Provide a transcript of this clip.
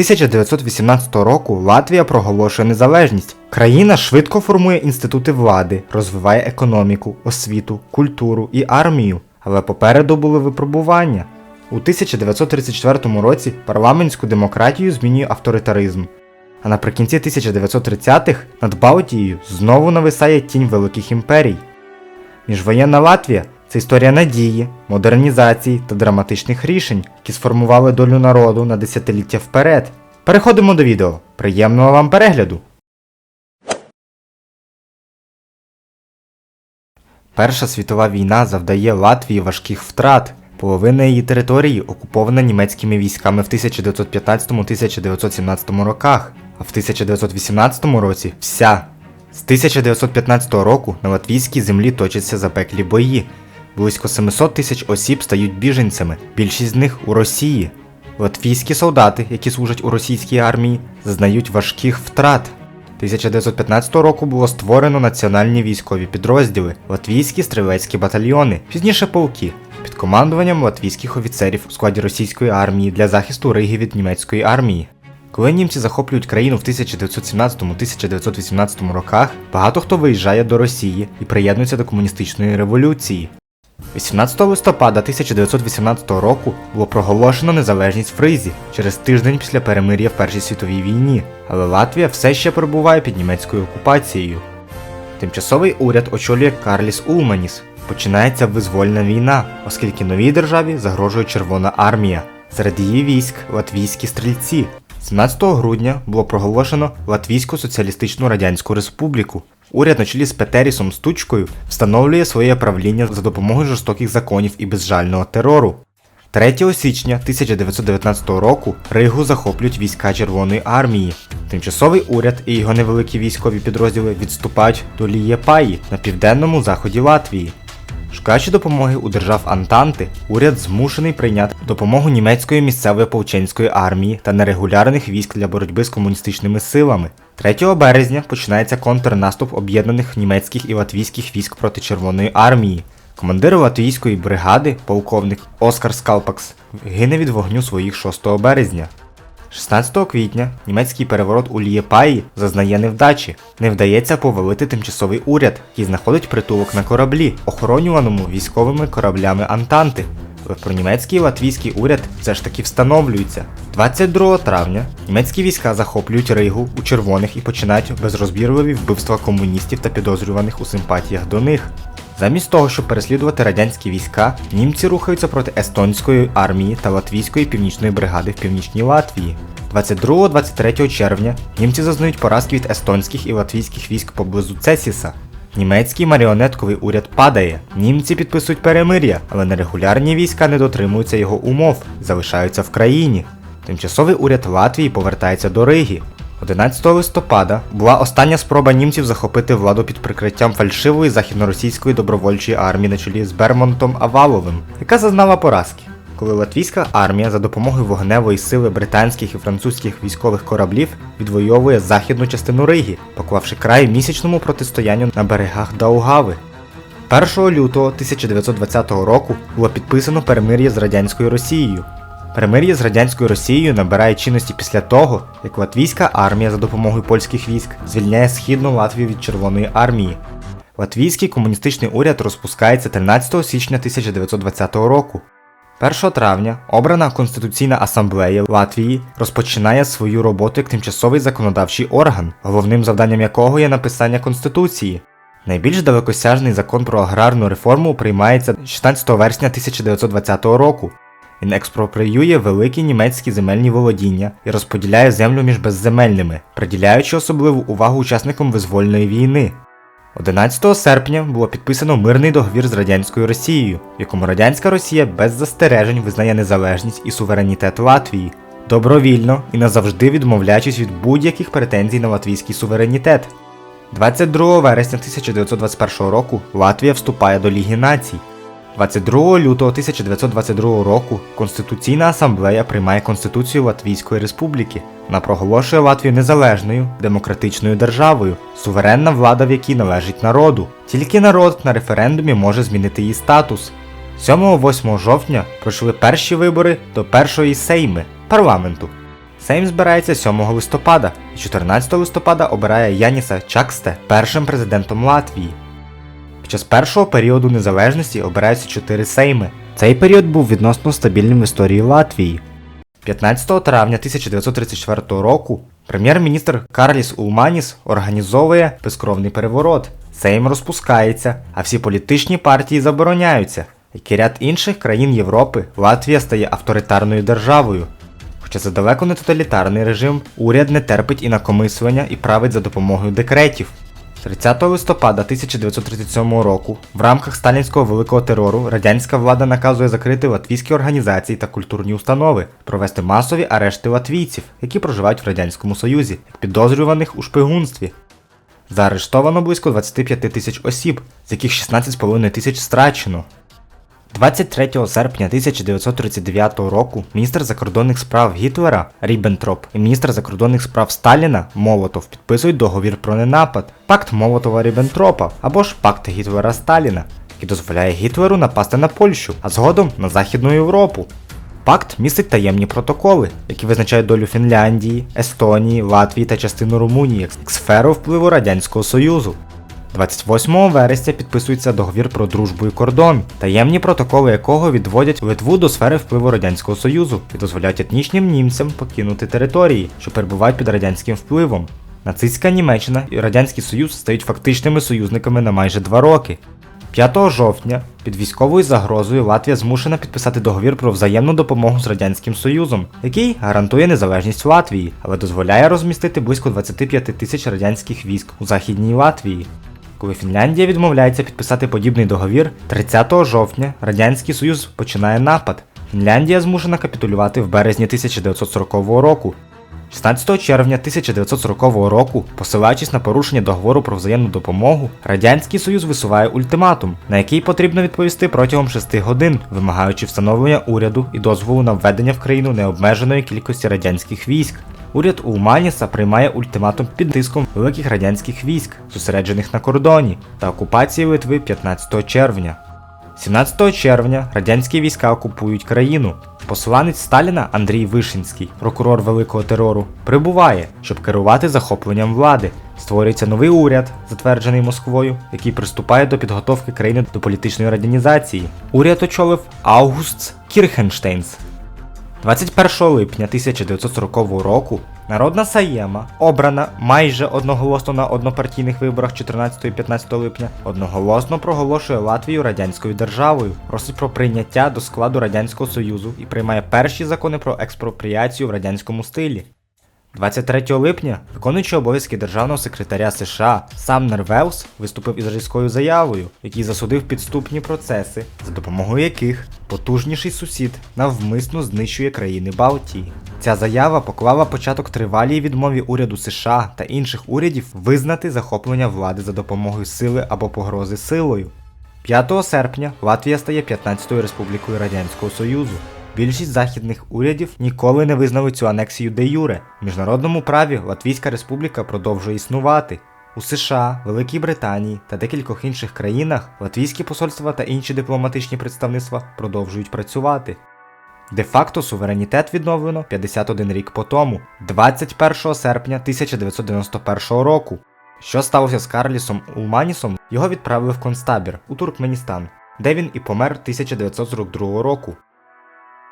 1918 року Латвія проголошує незалежність. Країна швидко формує інститути влади, розвиває економіку, освіту, культуру і армію. Але попереду були випробування. У 1934 році парламентську демократію змінює авторитаризм. А наприкінці 1930-х над Балтією знову нависає тінь великих імперій. Міжвоєнна Латвія це історія надії, модернізації та драматичних рішень, які сформували долю народу на десятиліття вперед. Переходимо до відео. Приємного вам перегляду! Перша світова війна завдає Латвії важких втрат. Половина її території окупована німецькими військами в 1915-1917 роках, а в 1918 році вся. З 1915 року на латвійській землі точаться запеклі бої. Близько 700 тисяч осіб стають біженцями, більшість з них у Росії. Латвійські солдати, які служать у російській армії, зазнають важких втрат. 1915 року було створено національні військові підрозділи, латвійські стрілецькі батальйони, пізніше полки, під командуванням латвійських офіцерів у складі російської армії для захисту Риги від німецької армії. Коли німці захоплюють країну в 1917-1918 роках, багато хто виїжджає до Росії і приєднується до комуністичної революції. 18 листопада 1918 року було проголошено незалежність Фризі через тиждень після перемир'я в Першій світовій війні, але Латвія все ще перебуває під німецькою окупацією. Тимчасовий уряд очолює Карліс Улманіс. Починається визвольна війна, оскільки новій державі загрожує Червона армія. Серед її військ латвійські стрільці. 17 грудня було проголошено Латвійську соціалістичну радянську республіку. Уряд на чолі з Петерісом Стучкою встановлює своє правління за допомогою жорстоких законів і безжального терору. 3 січня 1919 року Ригу захоплюють війська Червоної армії. Тимчасовий уряд і його невеликі військові підрозділи відступають до Лієпаї на південному заході Латвії. Шукаючи допомоги у держав Антанти, уряд змушений прийняти допомогу німецької місцевої ополченської армії та нерегулярних військ для боротьби з комуністичними силами. 3 березня починається контрнаступ об'єднаних німецьких і латвійських військ проти Червоної армії. Командир латвійської бригади, полковник Оскар Скалпакс, гине від вогню своїх 6 березня. 16 квітня німецький переворот у Лієпаї зазнає невдачі. Не вдається повалити тимчасовий уряд, який знаходить притулок на кораблі, охоронюваному військовими кораблями Антанти. Про німецький і латвійський уряд все ж таки встановлюється. 22 травня німецькі війська захоплюють Ригу у червоних і починають безрозбірливі вбивства комуністів та підозрюваних у симпатіях до них. Замість того, щоб переслідувати радянські війська, німці рухаються проти естонської армії та латвійської північної бригади в північній Латвії. 22-23 червня німці зазнають поразки від естонських і латвійських військ поблизу Цесіса. Німецький маріонетковий уряд падає. Німці підписують перемир'я, але нерегулярні війська не дотримуються його умов залишаються в країні. Тимчасовий уряд Латвії повертається до Риги. 11 листопада була остання спроба німців захопити владу під прикриттям фальшивої західноросійської добровольчої армії на чолі з Бермонтом Аваловим, яка зазнала поразки. Коли латвійська армія за допомогою вогневої сили британських і французьких військових кораблів відвоює західну частину Риги, поклавши край місячному протистоянню на берегах Даугави. 1 лютого 1920 року було підписано перемир'я з радянською Росією. Перемир'я з радянською Росією набирає чинності після того, як латвійська армія за допомогою польських військ звільняє східну Латвію від Червоної армії. Латвійський комуністичний уряд розпускається 13 січня 1920 року. 1 травня обрана Конституційна асамблея Латвії розпочинає свою роботу як тимчасовий законодавчий орган, головним завданням якого є написання Конституції. Найбільш далекосяжний закон про аграрну реформу приймається 16 вересня 1920 року. Він експроприює великі німецькі земельні володіння і розподіляє землю між безземельними, приділяючи особливу увагу учасникам визвольної війни. 11 серпня було підписано мирний договір з радянською Росією, в якому радянська Росія без застережень визнає незалежність і суверенітет Латвії, добровільно і назавжди відмовляючись від будь-яких претензій на латвійський суверенітет. 22 вересня 1921 року Латвія вступає до Ліги націй. 22 лютого 1922 року Конституційна асамблея приймає Конституцію Латвійської Республіки. Вона проголошує Латвію незалежною демократичною державою, суверенна влада в якій належить народу. Тільки народ на референдумі може змінити її статус. 7-8 жовтня пройшли перші вибори до першої сейми парламенту. Сейм збирається 7 листопада і 14 листопада обирає Яніса Чаксте першим президентом Латвії. Під час першого періоду незалежності обираються чотири сейми. Цей період був відносно стабільним в історії Латвії. 15 травня 1934 року прем'єр-міністр Карліс Улманіс організовує безкровний переворот. Сейм розпускається, а всі політичні партії забороняються. Як і ряд інших країн Європи, Латвія стає авторитарною державою. Хоча це далеко не тоталітарний режим, уряд не терпить інакомислення і править за допомогою декретів. 30 листопада 1937 року в рамках сталінського великого терору радянська влада наказує закрити латвійські організації та культурні установи, провести масові арешти латвійців, які проживають в Радянському Союзі, як підозрюваних у шпигунстві. Заарештовано близько 25 тисяч осіб, з яких 16,5 тисяч страчено. 23 серпня 1939 року міністр закордонних справ Гітлера Ріббентроп і міністр закордонних справ Сталіна Молотов підписують договір про ненапад, пакт Молотова Ріббентропа або ж пакт Гітлера Сталіна, який дозволяє Гітлеру напасти на Польщу, а згодом на Західну Європу. Пакт містить таємні протоколи, які визначають долю Фінляндії, Естонії, Латвії та частину Румунії як сферу впливу Радянського Союзу. 28 вересня підписується договір про дружбу і кордон, таємні протоколи якого відводять Литву до сфери впливу Радянського Союзу і дозволяють етнічним німцям покинути території, що перебувають під радянським впливом. Нацистська Німеччина і Радянський Союз стають фактичними союзниками на майже два роки. 5 жовтня під військовою загрозою Латвія змушена підписати договір про взаємну допомогу з Радянським Союзом, який гарантує незалежність Латвії, але дозволяє розмістити близько 25 тисяч радянських військ у Західній Латвії. Коли Фінляндія відмовляється підписати подібний договір, 30 жовтня Радянський Союз починає напад. Фінляндія змушена капітулювати в березні 1940 року. 16 червня 1940 року, посилаючись на порушення договору про взаємну допомогу, Радянський Союз висуває ультиматум, на який потрібно відповісти протягом 6 годин, вимагаючи встановлення уряду і дозволу на введення в країну необмеженої кількості радянських військ. Уряд Улманіса приймає ультиматум під тиском великих радянських військ, зосереджених на кордоні, та окупації Литви 15 червня. 17 червня радянські війська окупують країну. Посланець Сталіна Андрій Вишинський, прокурор великого терору, прибуває, щоб керувати захопленням влади. Створюється новий уряд, затверджений Москвою, який приступає до підготовки країни до політичної радянізації. Уряд очолив Аугуст Кірхенштейнс. 21 липня 1940 року Народна Саєма, обрана майже одноголосно на однопартійних виборах 14 і 15 липня, одноголосно проголошує Латвію радянською державою, просить про прийняття до складу Радянського Союзу і приймає перші закони про експропріацію в радянському стилі. 23 липня виконуючий обов'язки державного секретаря США Самнер Велс виступив із різкою заявою, який засудив підступні процеси, за допомогою яких потужніший сусід навмисно знищує країни Балтії. Ця заява поклала початок тривалій відмові уряду США та інших урядів визнати захоплення влади за допомогою сили або погрози силою. 5 серпня Латвія стає 15-ю республікою Радянського Союзу. Більшість західних урядів ніколи не визнали цю анексію де юре. В міжнародному праві Латвійська республіка продовжує існувати. У США, Великій Британії та декількох інших країнах латвійські посольства та інші дипломатичні представництва продовжують працювати. Де-факто суверенітет відновлено 51 рік по тому, 21 серпня 1991 року. Що сталося з Карлісом Улманісом, його відправили в концтабір у Туркменістан, де він і помер 1942 року.